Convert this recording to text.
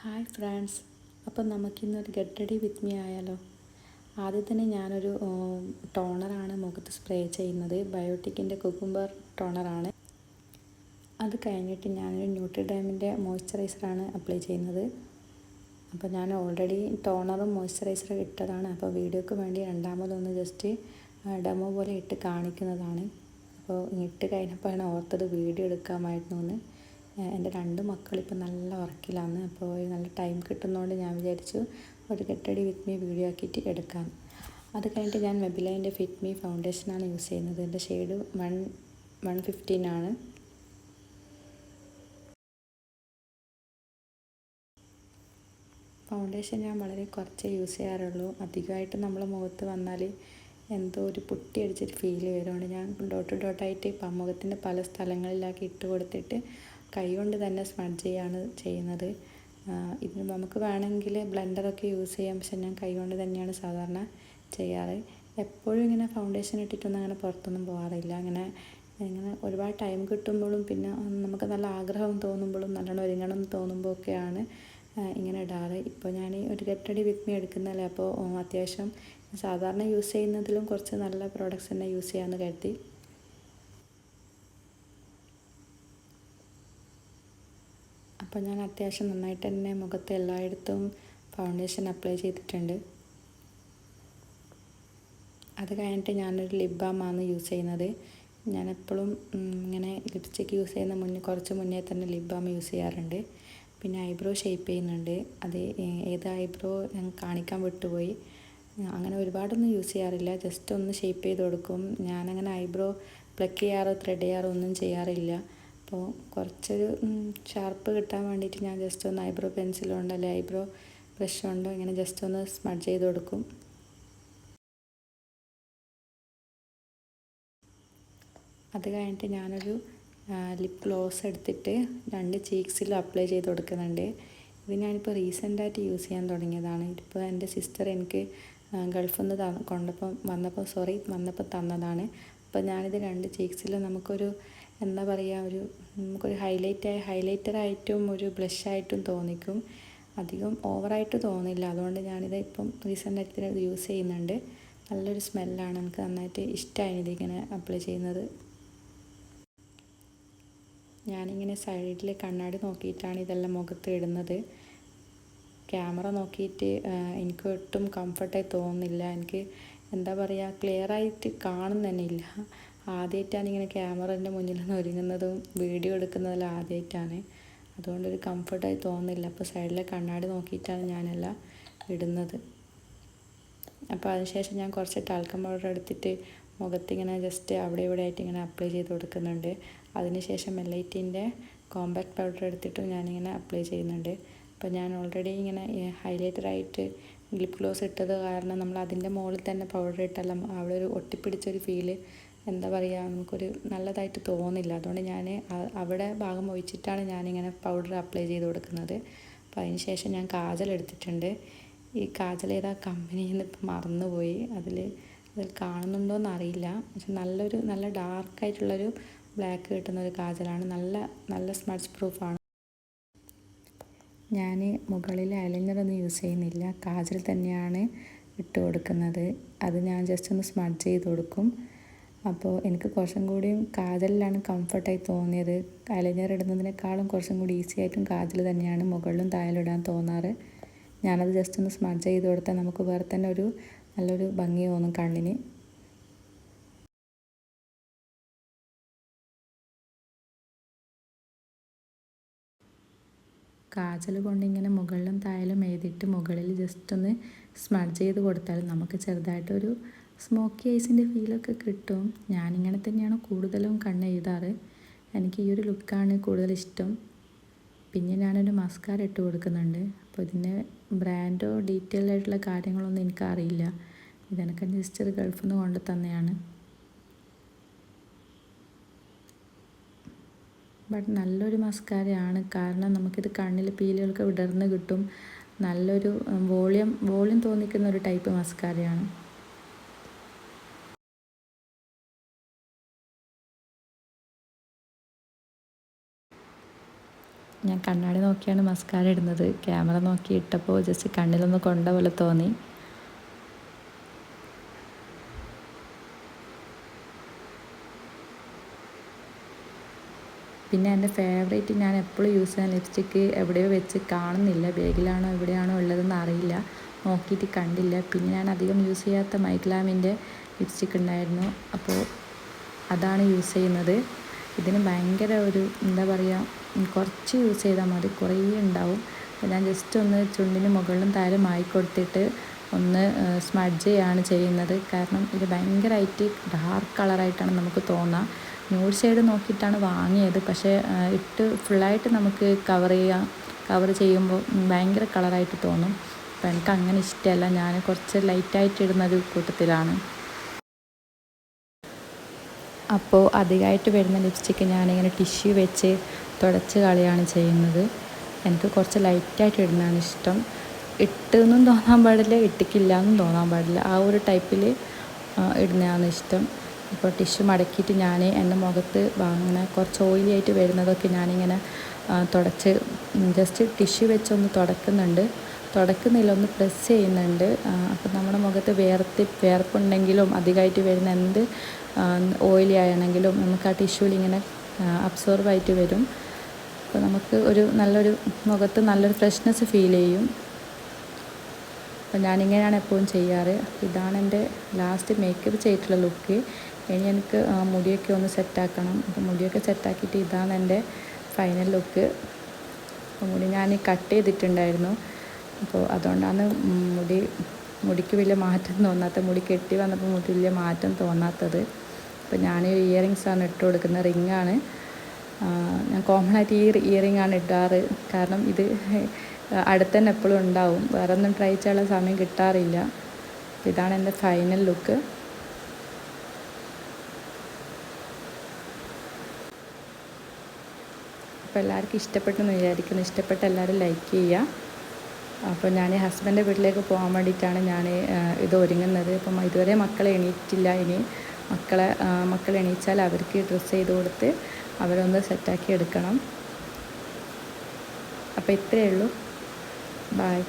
Hi friends. അപ്പം നമുക്കിന്നൊരു ready with me ആയാലോ? ആദ്യം തന്നെ ഞാനൊരു ടോണറാണ് മുഖത്ത് സ്പ്രേ ചെയ്യുന്നത്. ബയോട്ടിക്കിന്റെ കുക്കുംബർ ടോണറാണ്. അത് കഴിഞ്ഞിട്ട് ഞാനൊരു ന്യൂട്രിഡാമിന്റെ മോയ്സ്ചറൈസറാണ് അപ്ലൈ ചെയ്യുന്നത്. അപ്പോൾ ഞാൻ ഓൾറെഡി ടോണറും മോയ്സ്ചറൈസറും ഇട്ടതാണ്. അപ്പോൾ വീഡിയോക്ക് വേണ്ടി രണ്ടാമതൊന്ന് ജസ്റ്റ് ഡെമോ പോലെ ഇട്ട് കാണിക്കുന്നതാണ്. അപ്പോൾ ഇട്ട് കഴിഞ്ഞപ്പോഴാണ് ഓർത്തത് വീഡിയോ എടുക്കാമായിരുന്നു എന്ന് എന്റെ രണ്ട് മക്കളിപ്പോൾ നല്ല വർക്കിലാണ്. അപ്പോൾ നല്ല ടൈം കിട്ടുന്നതുകൊണ്ട് ഞാൻ വിചാരിച്ചു ഒരു കെട്ടടി വിത്ത് മീ വീഡിയോ ആക്കിയിട്ട് എടുക്കാം. അത് കഴിഞ്ഞിട്ട് ഞാൻ മെബിലൈന്റെ ഫിറ്റ് മീ ഫൗണ്ടേഷനാണ് യൂസ് ചെയ്യുന്നത്. എന്റെ ഷെയ്ഡ് വൺ വൺ ഫിഫ്റ്റീൻ ആണ്. ഫൗണ്ടേഷൻ ഞാൻ വളരെ കുറച്ചേ യൂസ് ചെയ്യാറുള്ളൂ. അധികമായിട്ട് നമ്മളെ മുഖത്ത് വന്നാൽ എന്തോ ഒരു പുട്ടി അടിച്ചൊരു ഫീൽ വരുന്നുണ്ട് ഞാൻ ഡോട്ട് ഡോട്ടായിട്ട് മുഖത്തിന്റെ പല സ്ഥലങ്ങളിലാക്കി ഇട്ട് കൊടുത്തിട്ട് കൈകൊണ്ട് തന്നെ സ്മഡ്ജ് ചെയ്യാണ് ചെയ്യുന്നത് ഇതിന് നമുക്ക് വേണമെങ്കിൽ ബ്ലെൻഡറൊക്കെ യൂസ് ചെയ്യാം. പക്ഷെ ഞാൻ കൈകൊണ്ട് തന്നെയാണ് സാധാരണ ചെയ്യാറ്. എപ്പോഴും ഇങ്ങനെ ഫൗണ്ടേഷൻ ഇട്ടിട്ടൊന്നും അങ്ങനെ പുറത്തൊന്നും പോകാറില്ല അങ്ങനെ ഇങ്ങനെ ഒരുപാട് ടൈം കിട്ടുമ്പോഴും പിന്നെ നമുക്ക് നല്ല ആഗ്രഹം തോന്നുമ്പോഴും നല്ലോണം ഒരുങ്ങണം എന്ന് തോന്നുമ്പോഴൊക്കെയാണ് ഇങ്ങനെ ഇടാറ്. ഇപ്പോൾ ഞാൻ ഒരു കെട്ടടി വിത്ത് മീ എടുക്കുന്നതല്ലേ അപ്പോൾ അത്യാവശ്യം സാധാരണ യൂസ് ചെയ്യുന്നതിലും കുറച്ച് നല്ല പ്രോഡക്റ്റ്സ് തന്നെ യൂസ് ചെയ്യാമെന്ന് കരുതി. അപ്പോൾ ഞാൻ അത്യാവശ്യം നന്നായിട്ട് തന്നെ മുഖത്ത് എല്ലായിടത്തും ഫൗണ്ടേഷൻ അപ്ലൈ ചെയ്തിട്ടുണ്ട്. അത് കഴിഞ്ഞിട്ട് ഞാനൊരു ലിപ് ബാമാണ് യൂസ് ചെയ്യുന്നത്. ഞാൻ എപ്പോഴും ഇങ്ങനെ ലിപ്സ്റ്റിക്ക് യൂസ് ചെയ്യുന്ന മുന്നേ കുറച്ച് മുന്നേ തന്നെ ലിപ് ബാം യൂസ് ചെയ്യാറുണ്ട്. പിന്നെ ഐബ്രോ ഷേപ്പ് ചെയ്യുന്നുണ്ട്. അത് ഏത് ഐബ്രോ ഞാൻ കാണിക്കാൻ വിട്ടുപോയി. അങ്ങനെ ഒരുപാടൊന്നും യൂസ് ചെയ്യാറില്ല. ജസ്റ്റ് ഒന്ന് ഷേപ്പ് ചെയ്ത് കൊടുക്കും. ഞാനങ്ങനെ ഐബ്രോ പ്ലക്ക് ചെയ്യാറോ ത്രെഡ് ചെയ്യാറോ ഒന്നും ചെയ്യാറില്ല. അപ്പോൾ കുറച്ചൊരു ഷാർപ്പ് കിട്ടാൻ വേണ്ടിയിട്ട് ഞാൻ ജസ്റ്റ് ഒന്ന് ഐബ്രോ പെൻസിൽ കൊണ്ടോ അല്ലെങ്കിൽ ഐബ്രോ ബ്രഷ് കൊണ്ടോ ഇങ്ങനെ ജസ്റ്റ് ഒന്ന് സ്മഡ് ചെയ്ത് കൊടുക്കും. അത് കഴിഞ്ഞിട്ട് ഞാനൊരു ലിപ് ഗ്ലോസ് എടുത്തിട്ട് രണ്ട് ചീക്സിലും അപ്ലൈ ചെയ്ത് കൊടുക്കുന്നുണ്ട്. ഇത് ഞാനിപ്പോൾ റീസെന്റായിട്ട് യൂസ് ചെയ്യാൻ തുടങ്ങിയതാണ്. ഇതിപ്പോൾ എന്റെ സിസ്റ്റർ എനിക്ക് ഗൾഫിൽ നിന്ന് കൊണ്ടപ്പം വന്നപ്പോൾ സോറി വന്നപ്പോൾ തന്നതാണ്. അപ്പോൾ ഞാനിത് രണ്ട് ചീക്സിലും നമുക്കൊരു എന്താ പറയുക ഒരു നമുക്കൊരു ഹൈലൈറ്റായി ഹൈലൈറ്ററായിട്ടും ഒരു ബ്ലഷായിട്ടും തോന്നിക്കും. അധികം ഓവറായിട്ട് തോന്നില്ല. അതുകൊണ്ട് ഞാനിത് ഇപ്പം റീസെന്റായിട്ട് ഇത് യൂസ് ചെയ്യുന്നുണ്ട്. നല്ലൊരു സ്മെല്ലാണ് എനിക്ക് നന്നായിട്ട് ഇഷ്ടമായി ഇതിങ്ങനെ അപ്ലൈ ചെയ്യുന്നത്. ഞാനിങ്ങനെ സൈഡിൽ കണ്ണാടി നോക്കിയിട്ടാണ് ഇതെല്ലാം മുഖത്ത് ഇടുന്നത്. ക്യാമറ നോക്കിയിട്ട് എനിക്ക് ഒട്ടും കംഫർട്ടായി തോന്നുന്നില്ല. എനിക്ക് എന്താ പറയുക ക്ലിയറായിട്ട് കാണുന്നതന്നെ ഇല്ല. ആദ്യമായിട്ടാണ് ഇങ്ങനെ ക്യാമറേന്റെ മുന്നിൽ നിന്ന് ഒരുങ്ങുന്നതും വീഡിയോ എടുക്കുന്നതെല്ലാം ആദ്യമായിട്ടാണ് അതുകൊണ്ടൊരു കംഫർട്ടായി തോന്നുന്നില്ല. അപ്പോൾ സൈഡിലെ കണ്ണാടി നോക്കിയിട്ടാണ് ഞാനെല്ലാം ഇടുന്നത്. അപ്പോൾ അതിനുശേഷം ഞാൻ കുറച്ച് ടാൽക്കം പൗഡർ എടുത്തിട്ട് മുഖത്തിങ്ങനെ ജസ്റ്റ് അവിടെ ഇവിടെ ആയിട്ട് ഇങ്ങനെ അപ്ലൈ ചെയ്ത് കൊടുക്കുന്നുണ്ട്. അതിനുശേഷം എല്ലൈറ്റിന്റെ കോമ്പാക്ട് പൗഡർ എടുത്തിട്ടും ഞാനിങ്ങനെ അപ്ലൈ ചെയ്യുന്നുണ്ട്. അപ്പോൾ ഞാൻ ഓൾറെഡി ഇങ്ങനെ ഹൈലൈറ്ററായിട്ട് ലിപ് ഗ്ലോസ് ഇട്ടത് കാരണം നമ്മൾ അതിന്റെ മുകളിൽ തന്നെ പൗഡർ ഇട്ടല്ല അവിടെ ഒരു ഒട്ടിപ്പിടിച്ചൊരു ഫീൽ എന്താ പറയുക നമുക്കൊരു നല്ലതായിട്ട് തോന്നില്ല അതുകൊണ്ട് ഞാൻ അവിടെ ഭാഗം ഒഴിച്ചിട്ടാണ് ഞാനിങ്ങനെ പൗഡർ അപ്ലൈ ചെയ്ത് കൊടുക്കുന്നത്. അപ്പോൾ അതിന് ശേഷം ഞാൻ കാജൽ എടുത്തിട്ടുണ്ട്. ഈ കാജൽ ഏതാ കമ്പനിയിൽ നിന്ന് ഇപ്പം മറന്നുപോയി. അതിൽ അതിൽ കാണുന്നുണ്ടോ എന്നറിയില്ല. പക്ഷെ നല്ലൊരു നല്ല ഡാർക്കായിട്ടുള്ളൊരു ബ്ലാക്ക് കിട്ടുന്ന ഒരു കാജലാണ്. നല്ല നല്ല സ്മഡ്സ് പ്രൂഫാണ് ഞാൻ മുകളിൽ ഐലൈനറൊന്നും യൂസ് ചെയ്യുന്നില്ല. കാജൽ തന്നെയാണ് ഇട്ട് കൊടുക്കുന്നത്. അത് ഞാൻ ജസ്റ്റ് ഒന്ന് സ്മഡ് ചെയ്ത് കൊടുക്കും. അപ്പോൾ എനിക്ക് കുറച്ചും കൂടിയും കാജലിലാണ് കംഫർട്ടായി തോന്നിയത്. ഐലൈനർ ഇടുന്നതിനേക്കാളും കുറച്ചും കൂടി ഈസി ആയിട്ടും കാജൽ തന്നെയാണ് മുകളിലും താഴെ ഇടാൻ തോന്നാറ്. ഞാനത് ജസ്റ്റ് ഒന്ന് സ്മഡ്ജ് ചെയ്ത് കൊടുത്താൽ നമുക്ക് വേറെ തന്നെ ഒരു നല്ലൊരു ഭംഗി തോന്നും കണ്ണിന്. കാജൽ കൊണ്ട് ഇങ്ങനെ മുകളിലും താഴെയും എഴുതിയിട്ട് മുകളിൽ ജസ്റ്റ് ഒന്ന് സ്മഡ്ജ് ചെയ്ത് കൊടുത്താൽ നമുക്ക് ചെറുതായിട്ടൊരു സ്മോക്കി ഐസിന്റെ ഫീലൊക്കെ കിട്ടും. ഞാനിങ്ങനെ തന്നെയാണ് കൂടുതലും കണ്ണ് എഴുതാറ്. എനിക്ക് ഈ ഒരു ലുക്കാണ് കൂടുതൽ ഇഷ്ടം. പിന്നെ ഞാനൊരു മസ്കാര ഇട്ട് കൊടുക്കുന്നുണ്ട്. അപ്പോൾ ഇതിന്റെ ബ്രാൻഡോ ഡീറ്റെയിൽ ആയിട്ടുള്ള കാര്യങ്ങളൊന്നും എനിക്കറിയില്ല. ഇതെനിക്ക് ജസ്റ്റ് ഒരു ഗൾഫിൽ നിന്ന് കൊണ്ട് തന്നെയാണ്. ബട്ട് നല്ലൊരു മസ്കാരയാണ് കാരണം നമുക്കിത് കണ്ണിൽ പീലുകൾക്ക് വിടർന്ന് കിട്ടും. നല്ലൊരു വോളിയം വോളിയം തോന്നിക്കുന്ന ഒരു ടൈപ്പ് മസ്കാരയാണ് ഞാൻ കണ്ണാടി നോക്കിയാണ് മസ്കാര ഇടുന്നത്. ക്യാമറ നോക്കി ഇട്ടപ്പോൾ ജസ്റ്റ് കണ്ണിലൊന്ന് കൊണ്ട പോലെ തോന്നി. പിന്നെ എന്റെ ഫേവറേറ്റ് ഞാൻ എപ്പോഴും യൂസ് ചെയ്യാൻ ലിപ്സ്റ്റിക്ക് എവിടെയോ വെച്ച് കാണുന്നില്ല. ബാഗിലാണോ എവിടെയാണോ ഉള്ളതെന്ന് അറിയില്ല. നോക്കിയിട്ട് കണ്ടില്ല. പിന്നെ ഞാൻ അധികം യൂസ് ചെയ്യാത്ത മൈക്ലാമിന്റെ ലിപ്സ്റ്റിക് ഉണ്ടായിരുന്നു. അപ്പോൾ അതാണ് യൂസ് ചെയ്യുന്നത്. ഇതിന് ഭയങ്കര ഒരു എന്താ പറയുക കുറച്ച് യൂസ് ചെയ്താൽ മതി. കുറേ ഉണ്ടാവും. ഞാൻ ജസ്റ്റ് ഒന്ന് ചുണ്ടിന് മുകളിലും താരം കൊടുത്തിട്ട് ഒന്ന് സ്മഡ്ജ് ചെയ്യാണ് ചെയ്യുന്നത്. കാരണം ഇത് ഭയങ്കരമായിട്ട് ഡാർക്ക് കളറായിട്ടാണ് നമുക്ക് തോന്നുക ന്യൂഡ് ഷെയ്ഡ് നോക്കിയിട്ടാണ് വാങ്ങിയത്. പക്ഷേ ഇട്ട് ഫുള്ളായിട്ട് നമുക്ക് കവർ ചെയ്യാം. കവർ ചെയ്യുമ്പോൾ ഭയങ്കര കളറായിട്ട് തോന്നും. അപ്പം എനിക്ക് അങ്ങനെ ഇഷ്ടമല്ല ഞാൻ കുറച്ച് ലൈറ്റായിട്ട് ഇടുന്നൊരു കൂട്ടത്തിലാണ്. അപ്പോൾ അധികമായിട്ട് വരുന്ന ലിപ്സ്റ്റിക്ക് ഞാനിങ്ങനെ ടിഷ്യൂ വെച്ച് തുടച്ച് കളിയാണ് ചെയ്യുന്നത്. എനിക്ക് കുറച്ച് ലൈറ്റായിട്ട് ഇടുന്നതാണ് ഇഷ്ടം. ഇട്ടെന്നും തോന്നാൻ പാടില്ല ഇട്ടിക്കില്ല എന്നും തോന്നാൻ പാടില്ല. ആ ഒരു ടൈപ്പിൽ ഇടുന്നതാണ് ഇഷ്ടം. ഇപ്പോൾ ടിഷ്യൂ മടക്കിയിട്ട് ഞാൻ എന്റെ മുഖത്ത് അങ്ങനെ കുറച്ച് ഓയിലി ആയിട്ട് വരുന്നതൊക്കെ ഞാനിങ്ങനെ തുടച്ച് ജസ്റ്റ് ടിഷ്യൂ വെച്ചൊന്ന് തുടക്കുന്നുണ്ട്. തുടക്കുന്നില്ല ഒന്ന് പ്രസ് ചെയ്യുന്നുണ്ട്. അപ്പം നമ്മുടെ മുഖത്ത് വേർത്തി വേർപ്പുണ്ടെങ്കിലും അധികമായിട്ട് വരുന്ന എന്ത് ഓയിലി ആണെങ്കിലും നമുക്ക് ആ ടിഷ്യൂവിൽ ഇങ്ങനെ അബ്സോർബ് ആയിട്ട് വരും. അപ്പോൾ നമുക്ക് ഒരു നല്ലൊരു മുഖത്ത് നല്ലൊരു ഫ്രഷ്നെസ് ഫീൽ ചെയ്യും. അപ്പോൾ ഞാനിങ്ങനെയാണ് എപ്പോഴും ചെയ്യാറ്. ഇതാണ് എന്റെ ലാസ്റ്റ് മേക്കപ്പ് ചെയ്തിട്ടുള്ള ലുക്ക് ഇനി എനിക്ക് മുടിയൊക്കെ ഒന്ന് സെറ്റാക്കണം അപ്പോൾ മുടിയൊക്കെ സെറ്റാക്കിയിട്ട് ഇതാണ് എന്റെ ഫൈനൽ ലുക്ക് അപ്പോൾ മുടി ഞാൻ കട്ട് ചെയ്തിട്ടുണ്ടായിരുന്നു. അപ്പോൾ അതുകൊണ്ടാണ് മുടി മുടിക്ക് വലിയ മാറ്റം തോന്നാത്ത മുടി കെട്ടി വന്നപ്പോൾ മുടി വലിയ മാറ്റം തോന്നാത്തത്. അപ്പോൾ ഞാൻ ഇയറിങ്സാണ് ഇട്ട് കൊടുക്കുന്ന റിങ്ങാണ്. ഞാൻ കോമണായിട്ട് ഈ ഇയറിംഗ് ആണ് ഇടാറ്. കാരണം ഇത് അടുത്തന്നെ എപ്പോഴും ഉണ്ടാവും. വേറെ ഒന്നും ട്രൈ ചെയ്യാനുള്ള സമയം കിട്ടാറില്ല. ഇതാണ് എന്റെ ഫൈനൽ ലുക്ക്. അപ്പോൾ എല്ലാവർക്കും ഇഷ്ടപ്പെട്ടെന്ന് വിചാരിക്കുന്നു. ഇഷ്ടപ്പെട്ട എല്ലാവരും ലൈക്ക് ചെയ്യുക. അപ്പോൾ ഞാൻ ഹസ്ബൻഡിന്റെ വീട്ടിലേക്ക് പോകാൻ വേണ്ടിയിട്ടാണ് ഞാൻ ഇത് ഒരുങ്ങുന്നത്. അപ്പം ഇതുവരെ മക്കളെ എണീറ്റില്ല. ഇനി മക്കളെ മക്കളെ എണീച്ചാൽ അവർക്ക് ഡ്രസ്സ് ചെയ്ത് കൊടുത്ത് അവരൊന്ന് സെറ്റാക്കി എടുക്കണം. അപ്പോൾ ഇത്രയേ ഉള്ളൂ. ബായ്